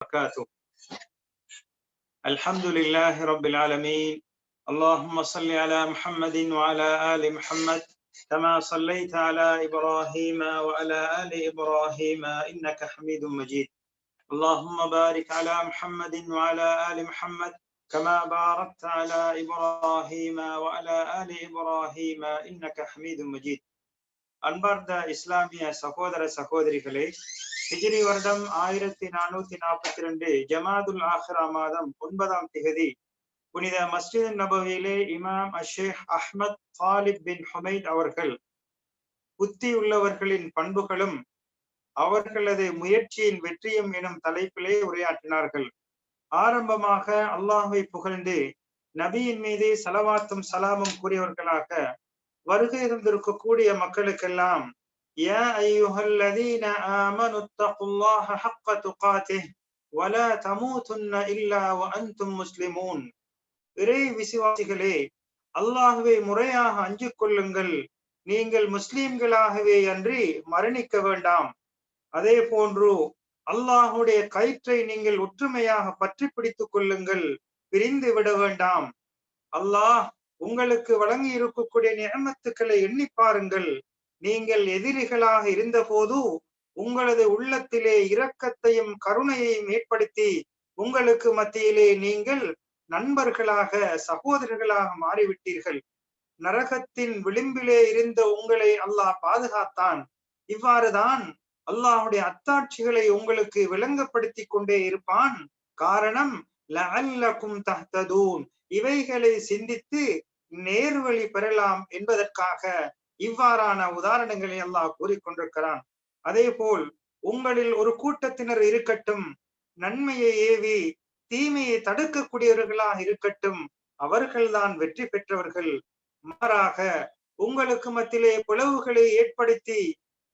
وبركاته الحمد لله رب العالمين اللهم صل على محمد وعلى آل محمد كما صليت على إبراهيم وعلى آل إبراهيم إنك حميد مجيد اللهم بارك على محمد وعلى آل محمد كما باركت على إبراهيم وعلى آل إبراهيم إنك حميد مجيد அன்பார்ந்த இஸ்லாமிய சகோதர சகோதரிகளே ஹிஜிரி வருடம் ஆயிரத்தி நானூத்தி நாற்பத்தி ரெண்டு ஜமாதுல் ஆஹ்ரா மாதம் ஒன்பதாம் திகதி. புனித மஸ்ஜித் நபவியிலே இமாம் அஷேக் அஹ்மத் ஹாலிப் பின் ஹுமைத் அவர்கள் புத்தி உள்ளவர்களின் பண்புகளும் அவர்களது முயற்சியின் வெற்றியும் எனும் தலைப்பிலே உரையாற்றினார்கள். ஆரம்பமாக அல்லாஹை புகழ்ந்து நபியின் மீது சலவாத்தும் சலாமும் கூறியவர்களாக வருகை இருந்திருக்கக்கூடிய மக்களுக்கெல்லாம் يا أيها الذين آمنوا اتقوا الله حق تقاته ولا تموتن إلا وأنتم مسلمون. இறை விசுவாசிகளே அல்லாஹுவை முறையாக அஞ்சு கொள்ளுங்கள். நீங்கள் முஸ்லீம்களாகவே அன்றி மரணிக்க வேண்டாம். அதே போன்று அல்லாஹுடைய கயிற்றை நீங்கள் ஒற்றுமையாக பற்றி பிடித்துக் கொள்ளுங்கள். பிரிந்து விட வேண்டாம். அல்லாஹ் உங்களுக்கு வழங்கி இருக்கக்கூடிய நியமத்துக்களை எண்ணி பாருங்கள். நீங்கள் எதிரிகளாக இருந்தபோது உங்களது உள்ளத்திலே இரக்கத்தையும் கருணையையும் ஏற்படுத்தி உங்களுக்கு மத்தியிலே நீங்கள் நண்பர்களாக சகோதரர்களாக மாறிவிட்டீர்கள். நரகத்தின் விளிம்பிலே இருந்த உங்களை அல்லாஹ் பாதுகாத்தான். இவ்வாறுதான் அல்லாஹுடைய அத்தாட்சிகளை உங்களுக்கு விளங்கப்படுத்தி கொண்டே இருப்பான். காரணம் லஅல்லக்கும் தஹ்ததூன். இவைகளை சிந்தித்து நேர்வழி பெறலாம் என்பதற்காக இவ்வாறான உதாரணங்களை அல்லாஹ் கூறிக்கொண்டிருக்கிறான் அதே போல் உங்களில் ஒரு கூட்டத்தினர் இருக்கட்டும் நன்மையை ஏவி தீமையை தடுக்கக்கூடியவர்களாக இருக்கட்டும் அவர்கள்தான் வெற்றி பெற்றவர்கள். மாறாக உங்களுக்கு மத்தியிலே பிளவுகளை ஏற்படுத்தி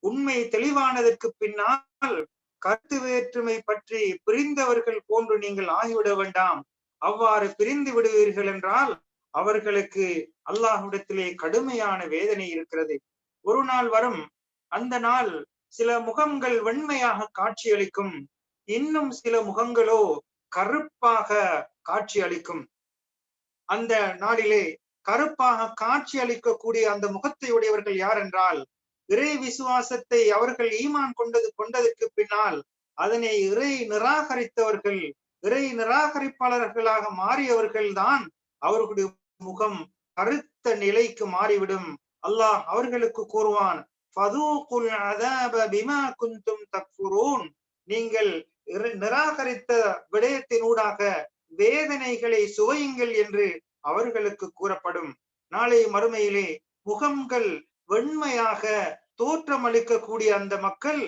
உண்மை தெளிவானதற்கு பின்னால் கருத்து வேற்றுமை பற்றி பிரிந்தவர்கள் போன்று நீங்கள் ஆகிவிட வேண்டாம். அவ்வாறு பிரிந்து விடுவீர்கள் என்றால் அவர்களுக்கு அல்லாஹ்விடத்திலே கடுமையான வேதனை இருக்கிறது. ஒரு நாள் வரும் அந்த நாள் சில முகங்கள் வெண்மையாக காட்சியளிக்கும். இன்னும் சில முகங்களோ கருப்பாக காட்சி அளிக்கும் அந்த நாளிலே கருப்பாக காட்சி அளிக்கக்கூடிய அந்த முகத்தை உடையவர்கள் யார் என்றால் இறை விசுவாசத்தை அவர்கள் ஈமான் கொண்டது கொண்டதற்கு பின்னால் அதனை இறை நிராகரித்தவர்கள் இறை நிராகரிப்பாளர்களாக மாறியவர்கள் தான் அவர்களுடைய முகம் அறுத்த நிலைக்கு மாறிவிடும். அல்லாஹ் அவர்களுக்கு கூறுவான் நீங்கள் நிராகரித்த விடயத்தினூடாக வேதனைகளை சுவையுங்கள் என்று அவர்களுக்கு கூறப்படும். நாளை மறுமையிலே முகங்கள் வெண்மையாக தோற்றமளிக்கக்கூடிய அந்த மக்கள்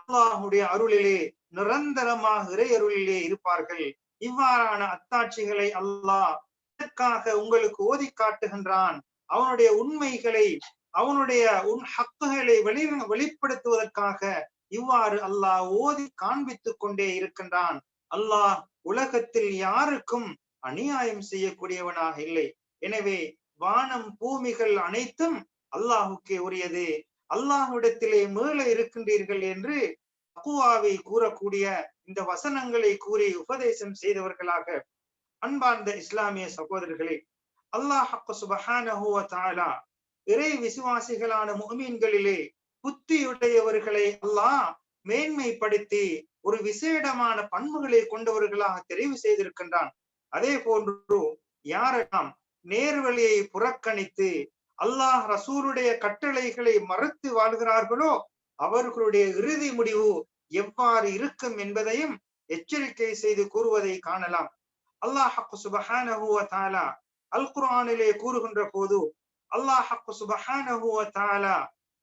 அல்லாஹுடைய அருளிலே நிரந்தரமாக இறை அருளிலே இருப்பார்கள். இவ்வாறான அத்தாட்சிகளை அல்லாஹ் எதற்காக உங்களுக்கு ஓதி காட்டுகின்றான். அவனுடைய உண்மைகளை அவனுடைய உன் ஹக்குகளை வெளி வெளிப்படுத்துவதற்காக இவ்வாறு அல்லாஹ் ஓதி காண்பித்துக் கொண்டே இருக்கின்றான். அல்லாஹ் உலகத்தில் யாருக்கும் அநியாயம் செய்யக்கூடியவனாக இல்லை. எனவே வானம் பூமிகள் அனைத்தும் அல்லாஹுக்கே உரியது. அல்லாஹ்விடத்திலே மேல இருக்கின்றீர்கள் என்று அகுவாவை கூறக்கூடிய இந்த வசனங்களை கூறி உபதேசம் செய்தவர்களாக அன்பார்ந்த இஸ்லாமிய சகோதரர்களே அல்லாஹ் சுபஹானஹுவ தாலா இறை விசுவாசிகளான முமீன்களிலே புத்தியுடையவர்களை அல்லாஹ் மேன்மைப்படுத்தி ஒரு விசேடமான பண்புகளை கொண்டவர்களாக தெரிவு செய்திருக்கின்றான். அதே போன்று யாரெல்லாம் நேர்வழியை புறக்கணித்து அல்லாஹ் ரசூருடைய கட்டளைகளை மறுத்து வாழ்கிறார்களோ அவர்களுடைய இறுதி முடிவு எவ்வாறு இருக்கும் என்பதையும் எச்சரிக்கை செய்து கூறுவதை காணலாம். அல்லாஹ் சுபஹானஹுவ தாலா அல் குரானிலே கூறுகின்ற போது அல்லாஹ் சுபஹானஹுவ தாலா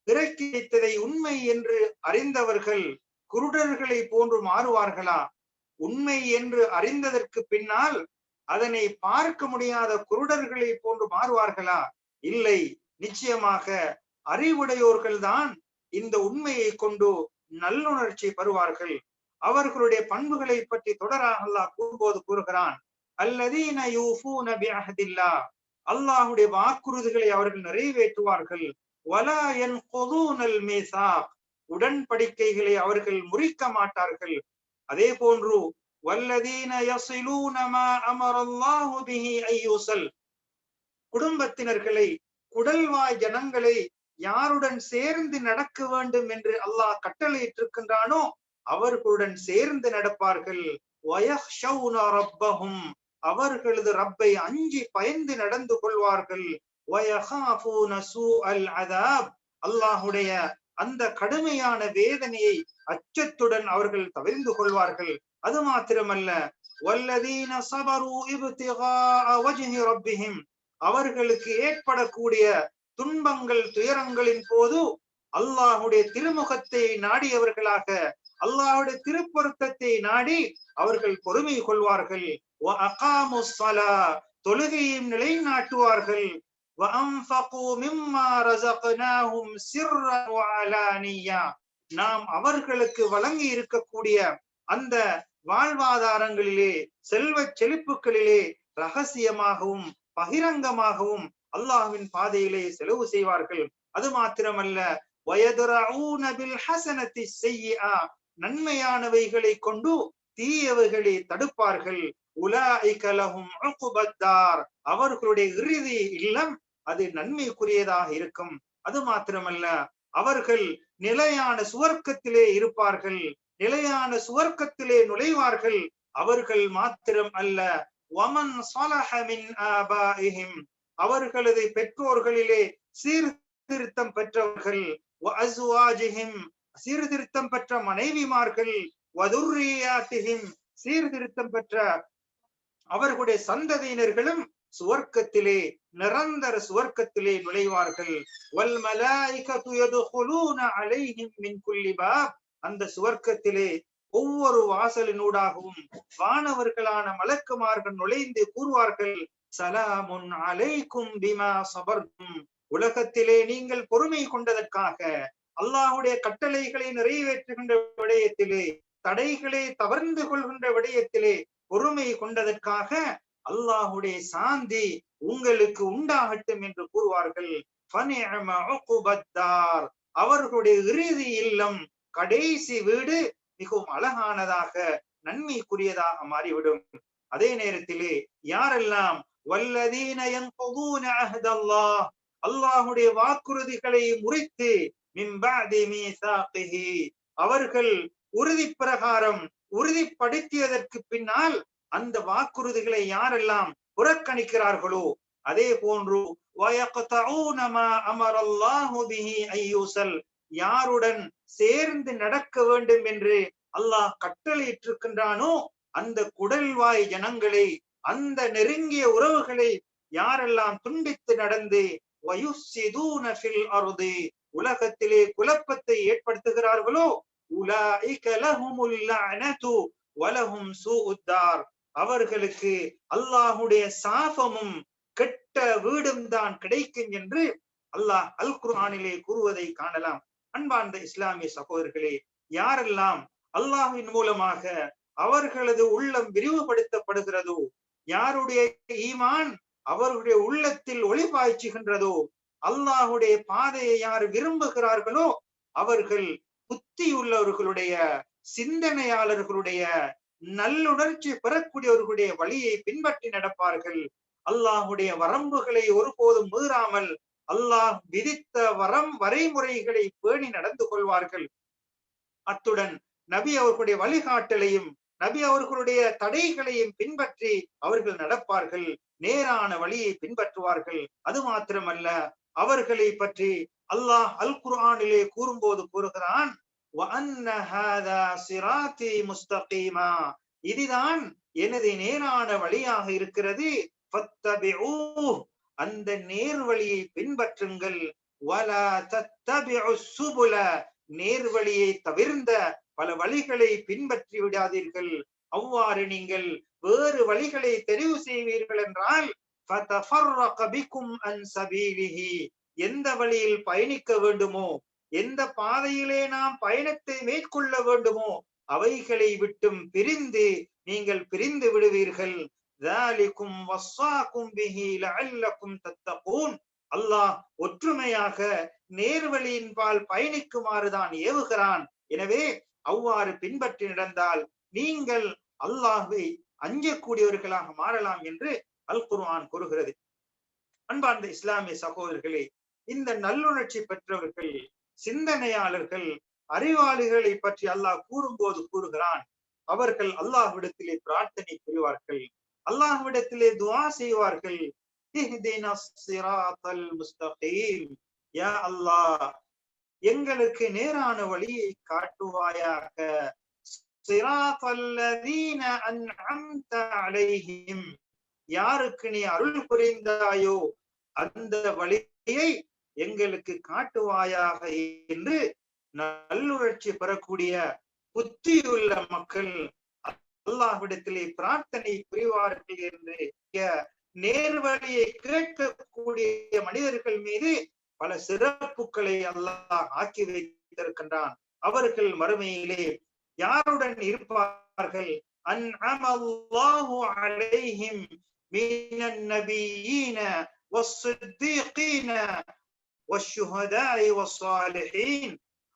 இறக்கி வைத்ததை உண்மை என்று அறிந்தவர்கள் குருடர்களை போன்று மாறுவார்களா? உண்மை என்று அறிந்ததற்கு பின்னால் அதனை பார்க்க முடியாத குருடர்களை போன்று மாறுவார்களா? இல்லை நிச்சயமாக அறிவுடையோர்கள் தான் இந்த உண்மையை கொண்டு நல்லுணர்ச்சி பெறுவார்கள். அவர்களுடைய பண்புகளை பற்றி தொடராக அல்லாஹ் கூறும்போது கூறுகிறான் அல்லதீன யூஃபூன பிஅஹதில்லா. அல்லாஹ்வுடைய வாக்குறுதிகளை அவர்கள் நிறைவேற்றுவார்கள். வலா யன்குதூனல் மேசா உடன்படிக்கைகளை அவர்கள் முறிக்க மாட்டார்கள். அதே போன்று வல்லதீன யஸிலூன மா அமரல்லாஹு பிஹி ஐயூசல். குடும்பத்தினர்களை குடல்வாய் ஜனங்களை யாருடன் சேர்ந்து நடக்க வேண்டும் என்று அல்லாஹ் கட்டளையிட்டிருக்கின்றானோ அவர்களுடன் சேர்ந்து நடப்பார்கள். வயஹ்ஷௌன ரப்பஹும். அவர்களது ரப்பை அஞ்சி பயந்து நடந்து கொள்வார்கள். அல்லாஹுடைய அந்த கடுமையான வேதனையை அச்சத்துடன் அவர்கள் தவிர்ந்து கொள்வார்கள். அது மாத்திரமல்ல அவர்களுக்கு ஏற்படக்கூடிய துன்பங்கள் துயரங்களின் போது அல்லாஹுடைய திருமுகத்தை நாடியவர்களாக அல்லாஹுடைய திருப்பொருத்தத்தை நாடி அவர்கள் பொறுமை கொள்வார்கள். தொழுகையும் நிலைநாட்டுவார்கள். நாம் அவர்களுக்கு வழங்கி இருக்கக்கூடிய அந்த வாழ்வாதாரங்களிலே செல்வ செழிப்புகளிலே ரகசியமாகவும் பகிரங்கமாகவும் அல்லாஹுவின் பாதையிலே செலவு செய்வார்கள். அது மாத்திரமல்ல நன்மையானவைகளை கொண்டு தீயவைகளை தடுப்பார்கள். உலாஇகலஹும் உகுபத்தார் அவர்களுடைய இறுதி இல்லம் அது நன்மைக்குரியதாக இருக்கும். அது மாத்திரமல்ல அவர்கள் நிலையான சுவர்க்கத்திலே இருப்பார்கள். நிலையான சுவர்க்கத்திலே நுழைவார்கள். அவர்கள் மாத்திரம் அல்ல வமன் சலஹமின் அவர்களது பெற்றோர்களிலே சீர்திருத்தம் பெற்றவர்கள் அசுவாஜிஹிம் சீர்திருத்தம் பெற்ற மனைவிமார்கள் வதுர்ரியாத்திஹிம் சீர்திருத்தம் பெற்ற அவர்களுடைய சந்ததியினர்களும் சுவர்க்கத்திலே நிரந்தர சுவர்க்கத்திலே நுழைவார்கள். மின் அந்த சுவர்க்கத்திலே ஒவ்வொரு வாசலினூடாகவும் வானவர்களான மலக்குமார்கள் நுழைந்து கூறுவார்கள் சலாமுன் அலைக்கும் பிமா சபர்கும் உலகத்திலே நீங்கள் பொறுமை கொண்டதற்காக அல்லாஹுடைய கட்டளைகளை நிறைவேற்றுகின்ற விடயத்திலே தடைகளை தவர்ந்து கொள்கின்ற விடயத்திலே பொறுமையை கொண்டதற்காக அல்லாஹுடைய சாந்தி உங்களுக்கு உண்டாகட்டும் என்று கூறுவார்கள். அவர்களுடைய இறுதி இல்லம் கடைசி வீடு மிகவும் அழகானதாக நன்மைக்குரியதாக மாறிவிடும். அதே நேரத்திலே யாரெல்லாம் வல்லதீன யன்குதூன வாக்குறுதிகளை முறித்து அவர்கள் உறுதி பிரகாரம் உறுதிப்படுத்தியதற்கு பின்னால் அந்த வாக்குறுதிகளை யாரெல்லாம் புறக்கணிக்கிறார்களோ அதே போன்று யாருடன் சேர்ந்து நடக்க வேண்டும் என்று அல்லாஹ் கட்டளையிட்டிருக்கின்றானோ அந்த குடல்வாய் ஜனங்களை அந்த நெருங்கிய உறவுகளை யாரெல்லாம் துண்டித்து நடந்து உலகத்திலே குழப்பத்தை ஏற்படுத்துகிறார்களோ உலாஇக லஹுமுல் லஅனது வலஹும் சூஉத்தார். அவர்களுக்கு அல்லாஹுடைய சாபமும் கெட்ட வீடும் தான் கிடைக்கும் என்று அல்லாஹ் அல் குர்ஆனிலே கூறுவதை காணலாம். அன்பார்ந்த இஸ்லாமிய சகோதரர்களே யாரெல்லாம் அல்லாஹ்வின் மூலமாக அவர்களது உள்ளம் விரிவுபடுத்தப்படுகிறதோ யாருடைய ஈமான் அவர்களுடைய உள்ளத்தில் ஒளி பாய்ச்சுகின்றதோ அல்லாஹுடைய பாதையை யார் விரும்புகிறார்களோ அவர்கள் புத்தியுள்ளவர்களுடைய சிந்தனையாளர்களுடைய நல்லுணர்ச்சி பெறக்கூடியவர்களுடைய வழியை பின்பற்றி நடப்பார்கள். அல்லாஹுடைய வரம்புகளை ஒருபோதும் மீறாமல் அல்லாஹ் விதித்த வரம் வரைமுறைகளை பேணி நடந்து கொள்வார்கள். அத்துடன் நபி அவர்களுடைய வழிகாட்டலையும் நபி அவர்களுடைய தடைகளையும் பின்பற்றி அவர்கள் நடப்பார்கள். நேரான வழியை பின்பற்றுவார்கள். அது மாத்திரமல்ல அவர்களை பற்றி அல்லாஹ் அல் குரானிலே கூறும்போது கூறுகிறான் இதுதான் எனது நேரான வழியாக இருக்கிறது அந்த நேர் வழியை பின்பற்றுங்கள் நேர்வழியை தவிர்ந்த பல வழிகளை பின்பற்றி விடாதீர்கள். அவ்வாறு நீங்கள் வேறு வழிகளை தெரிவு செய்வீர்கள் என்றால் எந்த வழியில் பயணிக்க வேண்டுமோ எந்த பாதையிலே நாம் பயணத்தை மேற்கொள்ள வேண்டுமோ அவைகளை விட்டும் பிரிந்து நீங்கள் பிரிந்து விடுவீர்கள். அல்லாஹ் ஒற்றுமையாக நேர்வழியின்பால் பயணிக்குமாறுதான் ஏவுகிறான். எனவே அவ்வாறு பின்பற்றி நடந்தால் நீங்கள் அல்லாஹை அஞ்சக்கூடியவர்களாக மாறலாம் என்று அல் குர்ஆன் கூறுகிறது. அன்பார்ந்த இஸ்லாமிய சகோதரர்களே இந்த நல்லுணர்ச்சி பெற்றவர்கள் சிந்தனையாளர்கள் அறிவாளிகளை பற்றி அல்லாஹ் கூறும்போது கூறுகிறான். அவர்கள் அல்லாஹ்விடத்திலே பிரார்த்தனை புரிவார்கள். அல்லாஹ்விடத்திலே துவா செய்வார்கள். அல்லாஹ் எங்களுக்கு நேரான வழியை காட்டுவாயாக. யாருக்கு நீ அருள் புரிந்தாயோ அந்த வழியை எங்களுக்கு காட்டுவாயாக என்று நல்லுணர்ச்சி பெறக்கூடிய புத்தியுள்ள மக்கள் அல்லாஹ்விடத்திலே பிரார்த்தனை புரிவார்கள் என்று நேர்வழியை கேட்கக்கூடிய மனிதர்கள் மீது பல சிறப்புகளை அல்லாஹ் ஆக்கி வைத்திருக்கின்றான் அவர்கள் மறுமையிலே யாருடன் இருப்பார்கள் அன்அமல்லாஹு அலைஹிம் மினன் நபியீன والصديقين والشهداء والصالحين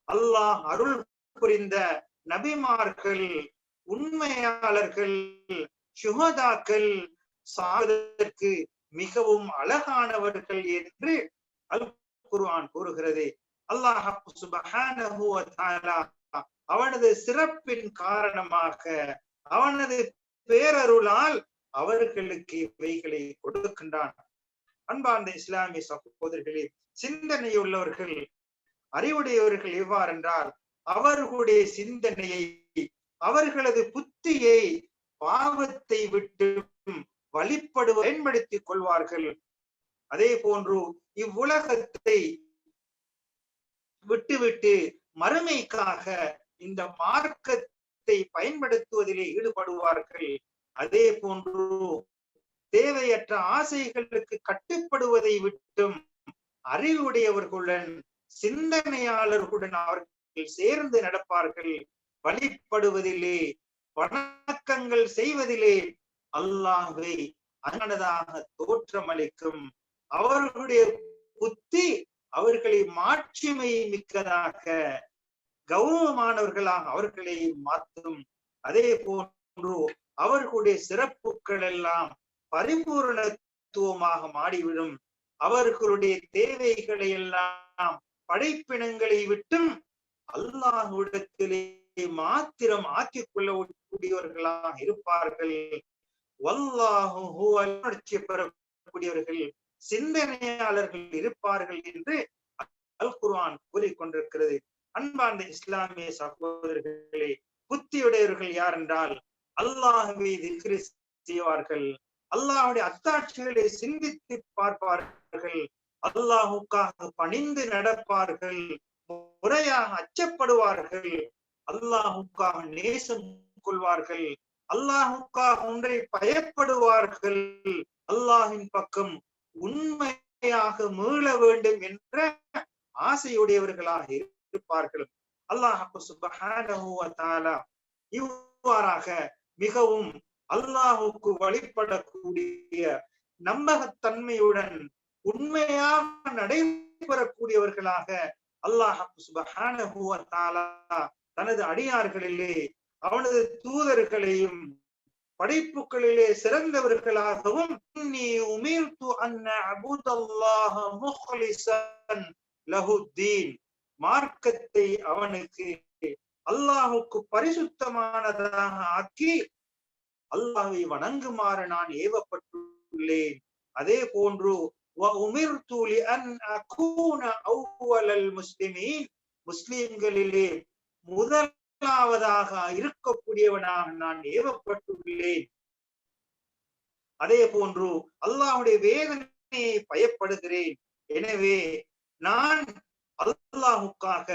அல்லாஹ் அருள் புரிந்த நபிமார்கள் உண்மையாளர்கள் சுகதாக்கள் மிகவும் அழகானவர்கள் என்று அல் குர்ஆன் கூறுகிறது. அல்லாஹ் சுபஹானஹு வ தஆலா அவனது சிறப்பின் காரணமாக அவனது பேரருளால் அவர்களுக்கு இவைகளை கொடுக்கின்றான். அன்பார்ந்த இஸ்லாமிய சகோதரர்களே சிந்தனையுள்ளவர்கள் அறிவுடையவர்கள் எவ்வாறென்றால் அவர்களுடைய சிந்தனையை அவர்களது புத்தியை பாவத்தை விட்டு வழிபடு பயன்படுத்திக் கொள்வார்கள். அதே போன்று இவ்வுலகத்தை விட்டுவிட்டு மறுமைக்காக இந்த மார்க்கத்தை பயன்படுத்துவதிலே ஈடுபடுவார்கள். அதே போன்று தேவையற்ற ஆசைகளுக்கு கட்டுப்படுவதை விட்டும் அறிவுடையவர்களுடன் சிந்தனையாளர்களுடன் அவர்கள் சேர்ந்து நடப்பார்கள். வழிபடுவதிலே வணக்கங்கள் செய்வதிலே அல்லாஹை அன்னதாக தோற்றமளிக்கும். அவர்களுடைய புத்தி அவர்களை மாட்சிமை மிக்கதாக கௌரவமானவர்களாக அவர்களை மாற்றும். அதே போன்று அவர்களுடைய சிறப்புகள் எல்லாம் பரிபூர்ணத்துவமாக மாடிவிடும் அவர்களுடைய தேவைகளை எல்லாம் படைப்பினங்களை விட்டும் அல்லாஹுடத்திலே மாத்திரம் ஆக்கிக் கொள்ளக்கூடியவர்களாக இருப்பார்கள். வல்லாஹு பெறக்கூடியவர்கள் சிந்தனையாளர்கள் இருப்பார்கள் என்று அல் குர்ஆன் கூறிக்கொண்டிருக்கிறது. அன்பார்ந்த இஸ்லாமிய சகோதரர்களே புத்தியுடையவர்கள் யார் என்றால் அல்லாஹுவை திக்ரி செய்வார்கள். அல்லாஹுடைய அத்தாட்சிகளை சிந்தித்து பார்ப்பார்கள். அல்லாஹுக்காக பணிந்து நடப்பார்கள். முறையாக அச்சப்படுவார்கள். அல்லாஹுக்காக நேசம் கொள்வார்கள். அல்லாஹுக்காக ஒன்றை பயப்படுவார்கள். அல்லாஹின் பக்கம் உண்மையாக மீள வேண்டும் என்ற ஆசையுடையவர்களாக இருப்பார்கள். அல்லாஹ் இவ்வாறாக மிகவும் அல்லாஹுக்கு வழிபடக்கூடிய நம்பகத்தன்மையுடன் உண்மையாக நடைபெறக்கூடியவர்களாக அல்லாஹ் தனது அடியார்களிலே அவனது தூதர்களையும் படைப்புகளிலே சிறந்தவர்களாகவும் நீ உமிர்த்து அன்ன அபுதல்லாஹ முஹ்லிசன் லஹுத்தீன். மார்க்கத்தை அவனுக்கு அல்லாஹுக்கு பரிசுத்தமானதாக ஆக்கி அல்லாஹை வணங்குமாறு நான் ஏவப்பட்டுள்ளேன். அதே போன்று முஸ்லிம்களிலே முதலாவதாக இருக்கக்கூடியவனாக நான் ஏவப்பட்டுள்ளேன். அதே போன்று அல்லாஹுடைய வேதனையை பயப்படுகிறேன். எனவே நான் அல்லாஹுக்காக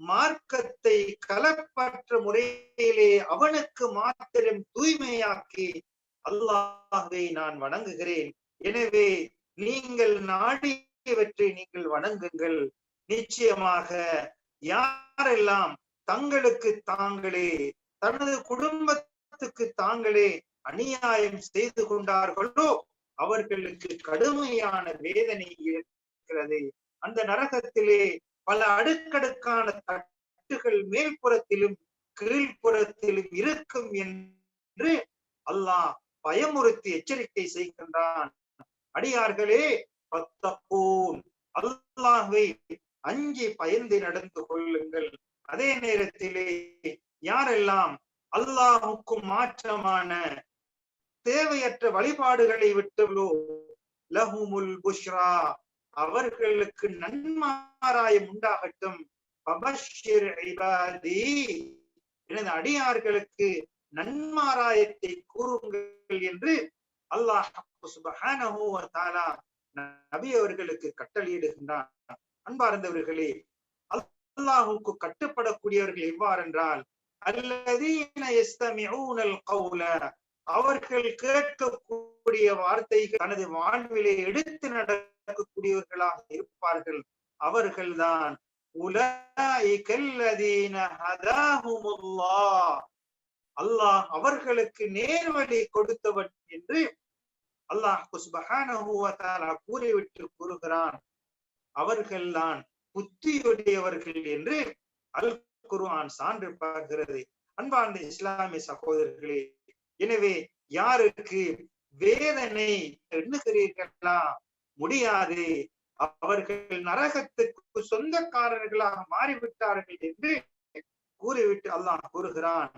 மார்க்கத்தை கலப்பற்ற முறையிலே அவனுக்கு மாத்திரம் தூய்மையாக்கி அல்லாஹை நான் வணங்குகிறேன். எனவே நீங்கள் நாடியவற்றை நீங்கள் வணங்குங்கள். நிச்சயமாக யாரெல்லாம் தங்களுக்கு தாங்களே தனது குடும்பத்துக்கு தாங்களே அநியாயம் செய்து கொண்டார்களோ அவர்களுக்கு கடுமையான வேதனை இருக்கிறது. அந்த நரகத்திலே பல அடுக்கடுக்கான தட்டுகள் மேல்புறத்திலும் கீழ்ப்புறத்திலும் இருக்கும் என்று அல்லாஹ் பயமுறுத்தி எச்சரிக்கை செய்கின்றான். அடியார்களே பத்தப்பூன் அல்லாஹை அஞ்சி பயந்து நடந்து கொள்ளுங்கள். அதே நேரத்திலே யாரெல்லாம் அல்லாஹுக்கும் மாற்றமான தேவையற்ற வழிபாடுகளை விட்டவளோ லஹுமுல் புஷ்ரா அவர்களுக்கு நன்மாராயம் உண்டாகட்டும். எனது அடியார்களுக்கு நன்மாராயத்தை கூறுங்கள் என்று அல்லாஹ் நபி அவர்களுக்கு கட்டளையிடுகின்றான். அன்பார்ந்தவர்களே அல்லாஹுக்கு கட்டுப்படக்கூடியவர்கள் எவ்வாறென்றால் என்றால் அவர்கள் கேட்கக்கூடிய வார்த்தைகள் தனது வாழ்விலே எடுத்து நட நடக்கக்கூடியவர்களாக இருப்பார்கள். அவர்கள்தான் அல்லாஹ் அவர்களுக்கு நேர்வழி கொடுத்தவன் என்று அல்லாஹ் கூறிவிட்டு கூறுகிறான். அவர்கள்தான் புத்தியுடையவர்கள் என்று அல் குருவான் சான்று பார்க்கிறது. அன்பார்ந்த இஸ்லாமிய சகோதரர்களே எனவே யாருக்கு வேதனை எண்ணுகிறீர்களா? முடியாது. அவர்கள் நரகத்துக்கு சொந்தக்காரர்களாக மாறிவிட்டார்கள் என்று கூறிவிட்டு அல்லாஹ் கூறுகிறான்.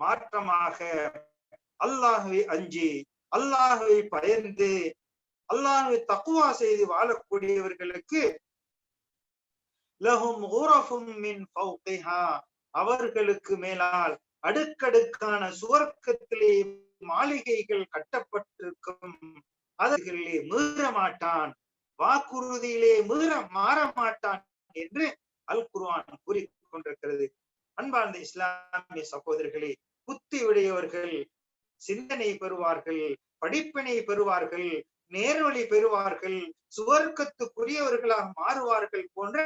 மாற்றமாக அல்லாஹுவை அஞ்சி அல்லாஹுவை பயந்து அல்லாஹுவை தக்குவா செய்து வாழக்கூடியவர்களுக்கு லஹும் ஊரஃபும் மின் அவர்களுக்கு மேலால் அடுக்கடுக்கான சுவர்க்கத்திலே மாளிகைகள் கட்டப்பட்டிருக்கும். அதற்கிலே மீற மாட்டான் வாக்குறுதியிலே மீற மாற மாட்டான் என்று அல் குர்ஆன் கூறிக்கொண்டிருக்கிறது. அன்பார்ந்த இஸ்லாமிய சகோதரர்களே புத்தி உடையவர்கள் சிந்தனை பெறுவார்கள் படிப்பினை பெறுவார்கள் நேர்வழி பெறுவார்கள் சுவர்க்கத்துக்குரியவர்களாக மாறுவார்கள் போன்ற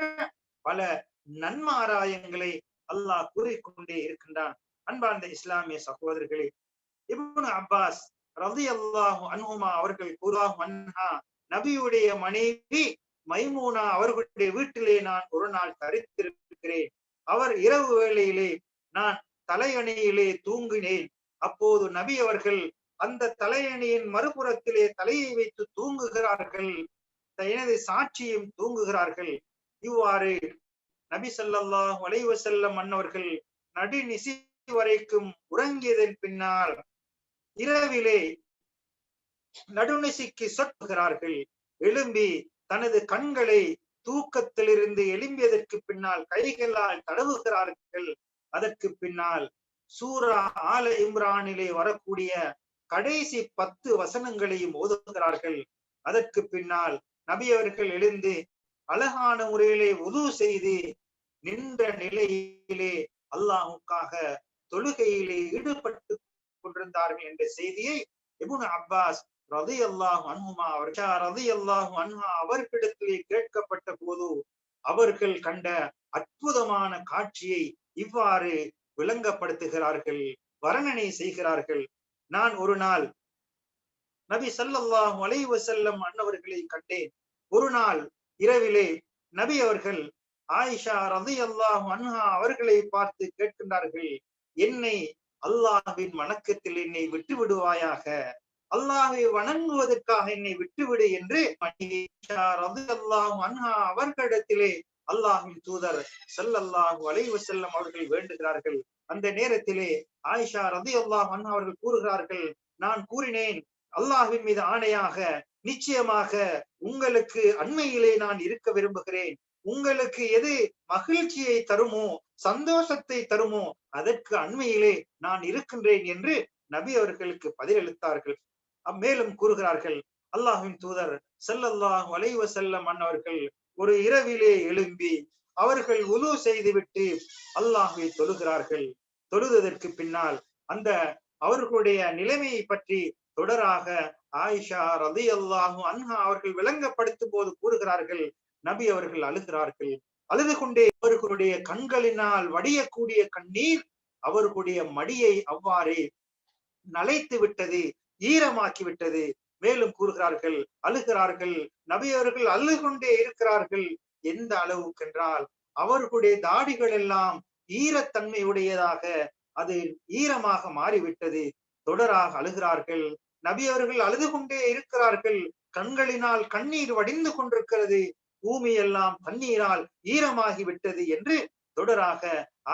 பல நன்மாராயங்களை அல்லாஹ் கூறிக்கொண்டே இருக்கின்றான். அன்பார்ந்த இஸ்லாமிய சகோதரர்களே இப்னு அப்பாஸ் ரவி அல்லாஹு அன்ஹுமா அவர்கள் கூறாகும் அன்ஹா நபியுடைய மனைவி மைமூனா அவர்களுடைய வீட்டிலே நான் ஒரு நாள் தரித்திருக்கிறேன். அவர் இரவு வேளையிலே நான் தலையணையிலே தூங்கினேன். அப்போது நபி அவர்கள் அந்த தலையணியின் மறுபுறத்திலே தலையை வைத்து தூங்குகிறார்கள். எனது சாட்சியும் தூங்குகிறார்கள். இவ்வாறு நபி ஸல்லல்லாஹு வலைவசல்லம் வஸல்லம் அன்னவர்கள் நடுநிசி வரைக்கும் உறங்கியதன் பின்னால் இரவிலே நடுநிசிக்கு சொட்டுகிறார்கள் எழும்பி தனது கண்களை தூக்கத்திலிருந்து எழும்பியதற்கு பின்னால் கைகளால் தடவுகிறார்கள். அதற்கு பின்னால் சூரா ஆல இம்ரானிலே வரக்கூடிய கடைசி பத்து வசனங்களையும் ஓதுகிறார்கள். அதற்கு பின்னால் நபி அவர்கள் எழுந்து அழகான முறையிலே உது செய்து நின்ற நிலையிலே அல்லாஹுக்காக தொழுகையிலே ஈடுபட்டு கொண்டிருந்தார்கள் என்ற செய்தியை இபுன் அப்பாஸ் ரதி அல்லாஹ் அன்ஹுமா அவர்கள் ரதி அல்லாஹ் அன்ஹா அவர்களிடத்திலே கேட்கப்பட்ட போது அவர்கள் கண்ட அற்புதமான காட்சியை இவ்வாறு விளங்கப்படுத்துகிறார்கள் வர்ணனை செய்கிறார்கள். நான் ஒரு நாள் நபி ஸல்லல்லாஹு அலைவசல்லம் அன்னவர்களை கண்டேன். ஒரு நாள் இரவிலே நபி அவர்கள் ஆயிஷா ரதி ரலியல்லாஹு அன்ஹா அவர்களை பார்த்து கேட்கின்றார்கள் என்னை அல்லாஹ்வின் வணக்கத்தில் என்னை விட்டு விடுவாயாக. அல்லாஹை வணங்குவதற்காக என்னை விட்டுவிடு என்று அன்ஹா அவர்களிடத்திலே அல்லாஹின் தூதர் செல்லல்லாஹு வளைவு செல்லம் அவர்கள் வேண்டுகிறார்கள். அந்த நேரத்திலே ஆயிஷா ரதி அல்லாஹ் அன்ஹா அவர்கள் கூறுகிறார்கள் நான் கூறினேன் அல்லாஹின் மீது ஆணையாக நிச்சயமாக உங்களுக்கு அண்மையிலே நான் இருக்க விரும்புகிறேன். உங்களுக்கு எது மகிழ்ச்சியை தருமோ சந்தோஷத்தை தருமோ அதற்கு அண்மையிலே நான் இருக்கின்றேன் என்று நபி அவர்களுக்கு பதிலளித்தார்கள். மேலும் கூறுகிறார்கள் அல்லாஹின் தூதர் செல்லல்லாஹ் அலைஹி செல்லம் அன்னவர்கள் ஒரு இரவிலே எழும்பி அவர்கள் உலு செய்துவிட்டு அல்லாஹுவை தொழுகிறார்கள். தொழுததற்கு பின்னால் அந்த அவர்களுடைய நிலைமையை பற்றி தொடராக ஆயிஷா ரதி அல்லாஹு அன்ஹா அவர்கள் விளங்கப்படுத்தும் போது கூறுகிறார்கள் நபி அவர்கள் அழுகிறார்கள். அழுது கொண்டே அவர்களுடைய கண்களினால் வடியக்கூடிய கண்ணீர் அவர்களுடைய மடியை அவ்வாறே நலைத்து விட்டது ஈரமாக்கி விட்டது. மேலும் கூறுகிறார்கள் அழுகிறார்கள் நபி அவர்கள் அழுது கொண்டே இருக்கிறார்கள். எந்த அளவுக்கென்றால் அவர்களுடைய தாடிகள் எல்லாம் ஈரத்தன்மை உடையதாக அது ஈரமாக மாறிவிட்டது. தொடராக அழுகிறார்கள். நபி அவர்கள் அழுது கொண்டே இருக்கிறார்கள். கண்களினால் கண்ணீர் வடிந்து கொண்டிருக்கிறது. பூமி எல்லாம் தண்ணீரால் ஈரமாகி விட்டது என்று தொடராக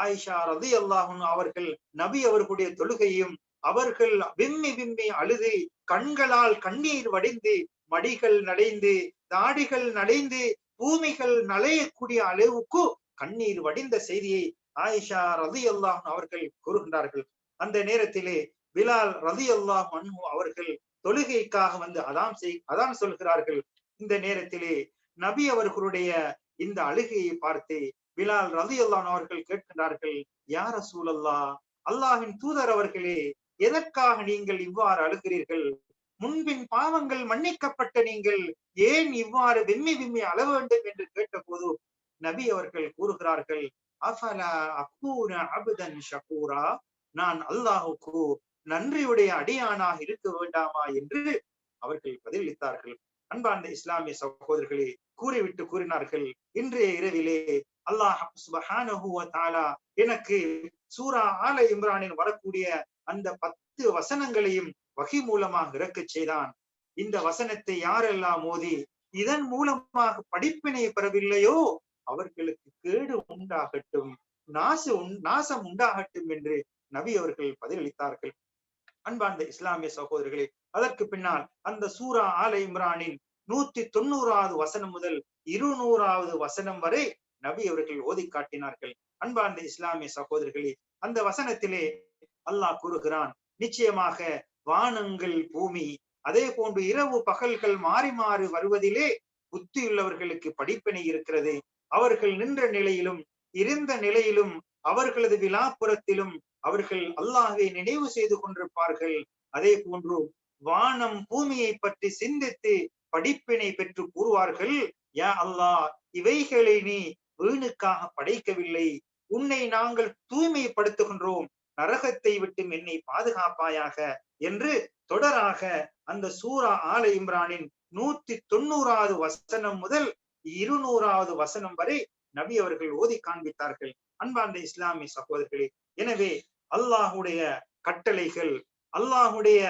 ஆயிஷா ரதி அல்லாஹும் அவர்கள் நபி அவர்களுடைய தொழுகையும் அவர்கள் விம்மி விம்மி அழுது கண்களால் கண்ணீர் வடிந்து மடிகள் நடைந்து தாடிகள் நடைந்து பூமிகள் நலையக்கூடிய அளவுக்கு கண்ணீர் வடிந்த செய்தியை ஆயிஷா ரதி அல்லாஹ் அவர்கள் கூறுகின்றார்கள். அந்த நேரத்திலே பிலால் ரதி அல்லாஹ் அவர்கள் தொழுகைக்காக வந்து அதான் செய் அதான் சொல்கிறார்கள். இந்த நேரத்திலே நபி அவர்களுடைய இந்த அழுகையை பார்த்து பிலால் ரதி அல்லான் அவர்கள் கேட்கின்றார்கள் யார சூழல்லா அல்லாஹின் தூதர் அவர்களே எதற்காக நீங்கள் இவ்வாறு அழுகிறீர்கள்? முன்பின் பாவங்கள் மன்னிக்கப்பட்ட நீங்கள் ஏன் இவ்வாறு விம்மி விம்மி அழ வேண்டும்? என்று கேட்டபோது நபி அவர்கள் கூறுகிறார்கள் அஃபலா அக்கூன அபுதன் ஷகூரா நான் அல்லாஹுக்கு நன்றியுடைய அடியானாக இருக்க வேண்டாமா? என்று அவர்கள் பதிலளித்தார்கள். அன்பார்ந்த இஸ்லாமிய சகோதரர்களே கூறிவிட்டு கூறினார்கள் இன்றைய இரவிலே அல்லாஹ் எனக்கு சூரா ஆல இம்ரானின் வரக்கூடிய அந்த பத்து வசனங்களையும் வகி மூலமாக இறக்கச் செய்தான். இந்த வசனத்தை யாரெல்லாம் மோதி இதன் மூலமாக படிப்பினை பெறவில்லையோ அவர்களுக்கு கேடு உண்டாகட்டும் நாசு நாசம் உண்டாகட்டும் என்று நபி அவர்கள் பதிலளித்தார்கள். அன்பார்ந்த இஸ்லாமிய சகோதரிகளே அதற்கு பின்னால் அந்த சூரா ஆல இம்ரானின் நூத்தி தொண்ணூறாவது வசனம் முதல் இருநூறாவது வசனம் வரை நபி அவர்கள் ஓதி காட்டினார்கள். அன்பார்ந்த இஸ்லாமிய சகோதரிகளே அந்த வசனத்திலே அல்லாஹ் கூறுகிறான் நிச்சயமாக வானங்கள் பூமி அதே போன்று இரவு பகல்கள் மாறி மாறி வருவதிலே புத்தியுள்ளவர்களுக்கு படிப்பினை இருக்கிறது. அவர்கள் நின்ற நிலையிலும் இருந்த நிலையிலும் அவர்களது விழாப்புறத்திலும் அவர்கள் அல்லாஹை நினைவு செய்து கொண்டிருப்பார்கள். அதே போன்று வானம் பூமியை பற்றி சிந்தித்து படிப்பினை பெற்று கூறுவார்கள். யா அல்லாஹ் இவைகளை நீ வீணுக்காக படைக்கவில்லை. உன்னை நாங்கள் தூய்மைப்படுத்துகின்றோம். நரகத்தை விட்டு என்னை பாதுகாப்பாயாக என்று தொடராக அந்த சூரா ஆல இம்ரானின் நூத்தி தொண்ணூறாவது வசனம் முதல் இருநூறாவது வசனம் வரை நபி அவர்கள் ஓதி காண்பித்தார்கள். அன்பார்ந்த இஸ்லாமிய சகோதரர்களே எனவே அல்லாஹுடைய கட்டளைகள் அல்லாஹுடைய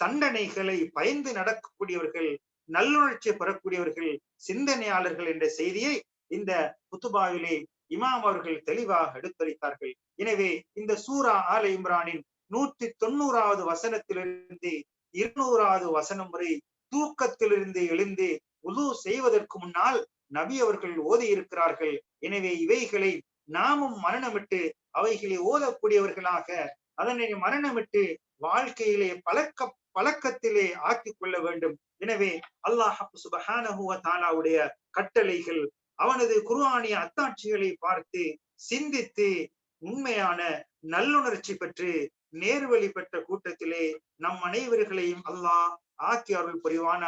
தண்டனைகளை பயந்து நடக்கக்கூடியவர்கள் நல்லுணர்ச்சி பெறக்கூடியவர்கள் சிந்தனையாளர்கள் என்ற செய்தியை இந்த புத்துபாவிலே இமாம் அவர்கள் தெளிவாக எடுத்துரைத்தார்கள். எனவே இந்த சூரா ஆல இம்ரானின் நூற்றி தொண்ணூறாவது வசனத்திலிருந்து இருநூறாவது வசனம் வரை தூக்கத்திலிருந்து எழுந்து உது செய்வதற்கு முன்னால் நபி அவர்கள் ஓதி இருக்கிறார்கள் எனவே இவைகளை நாமும் மரணமிட்டு அவைகளை ஓதக்கூடியவர்களாக அதனை மரணமிட்டு வாழ்க்கையிலே பழக்க பழக்கத்திலே ஆக்கிக் கொள்ள வேண்டும். எனவே அல்லாஹ் சுபஹானஹுவ தாலாவுடைய கட்டளைகள் அவனது குருவானிய அத்தாட்சிகளை பார்த்து சிந்தித்து உண்மையான நல்லுணர்ச்சி பெற்று நேர்வழி பெற்ற கூட்டத்திலே நம் அனைவர்களையும் அல்லாஹ் ஆக்கி அருள் புரிவான